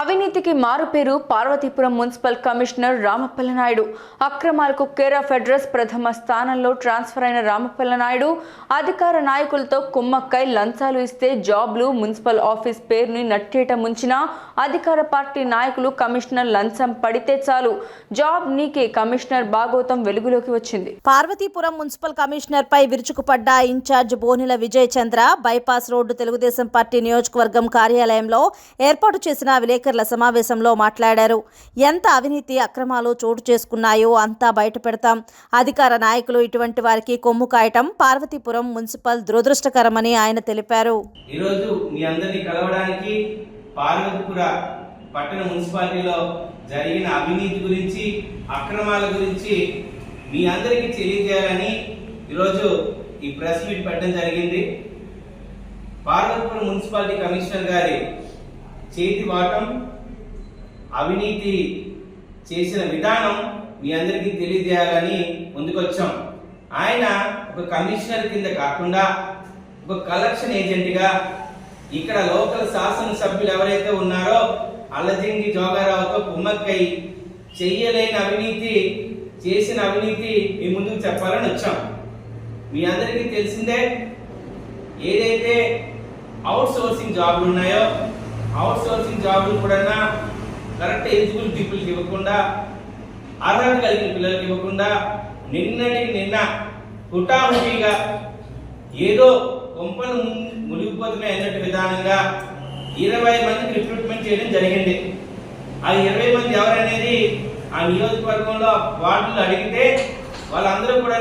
అవినీతికి మారుపేరు Parvathipuram municipal commissioner Ramappala Naidu అక్రమాలకు కేర్ ఆఫ్ అడ్రస్ ప్రథమ స్థానంలో ట్రాన్స్ఫర్ అయిన రామప్పల నాయుడు అధికార నాయకులతో కుమ్మక్కై లంచాలు ఇస్తే జాబ్లు మున్సిపల్ ఆఫీస్ పేరుని నట్టేట ముంచిన అధికార పార్టీ నాయకులు కమిషనర్ లంచం పడితే చాలు. జాబ్ నీకే కమిషనర్ భాగోతం వెలుగులోకి వచ్చింది. పార్వతీపురం మున్సిపల్ కమిషనర్ పై విరుచుకుపడ్డ incharge Bonila Vijay Chandra bypass road Telugu Desam party నియోజకవర్గం కార్యాలయంలో ఏర్పాటు చేసిన విలేకరుల సమావేశంలో మాట్లాడారు. ఎంత అవినీతి అక్రమాలు చోటు చేసుకున్నాయో అంతా బయట పెడతాం. అధికార నాయకులు ఇటువంటి వారికి కొమ్ము కాయటం పార్వతీపురం మున్సిపల్ దురదృష్టకరమని ఆయన తెలిపారు. ఈరోజు మీ అందరినీ కలవడానికి పార్వతీపుర పట్టణ మున్సిపాలిటీలో జరిగిన అవినీతి గురించి అక్రమాల గురించి మీ అందరికీ తెలియజేయాలని ఈరోజు ఈ ప్రెస్ మీట్ పెట్టడం జరిగింది. పార్వతీపురం మున్సిపాలిటీ కమిషనర్ గారి చేతి వాటం అవినీతి చేసిన విధానం మీ అందరికీ తెలియజేయాలని ముందుకొచ్చాం. ఆయన ఒక కమిషనర్ కింద కాకుండా ఒక కలెక్షన్ ఏజెంట్గా ఇక్కడ లోకల్ శాసనసభ్యులు ఎవరైతే ఉన్నారో అల్లజింగి జోగారావుతో కుమ్మక్కై చెయ్యలేని అవినీతి చేసిన అవినీతి మీ ముందుకు చెప్పాలని వచ్చాం. మీ అందరికీ తెలిసిందే ఏదైతే అవుట్ సోర్సింగ్ జాబ్లు ఉన్నాయో అవుట్ సోర్సింగ్ జాబ్లు కూడా కరెక్ట్ ఎలిజిబుల్ పీపుల్కి ఇవ్వకుండా అర్హత కలిగిన పిల్లలకు ఇవ్వకుండా నిన్నటి నిన్న హుటాహుటిగా ఏదో కొంపలు మునిగిపోతున్నాయి అన్నట్టు విధానంగా ఇరవై మందికి రిక్రూట్మెంట్ చేయడం జరిగింది. ఆ ఇరవై మంది ఎవరనేది ఆ నియోజకవర్గంలో వార్డులు అడిగితే వాళ్ళందరూ కూడా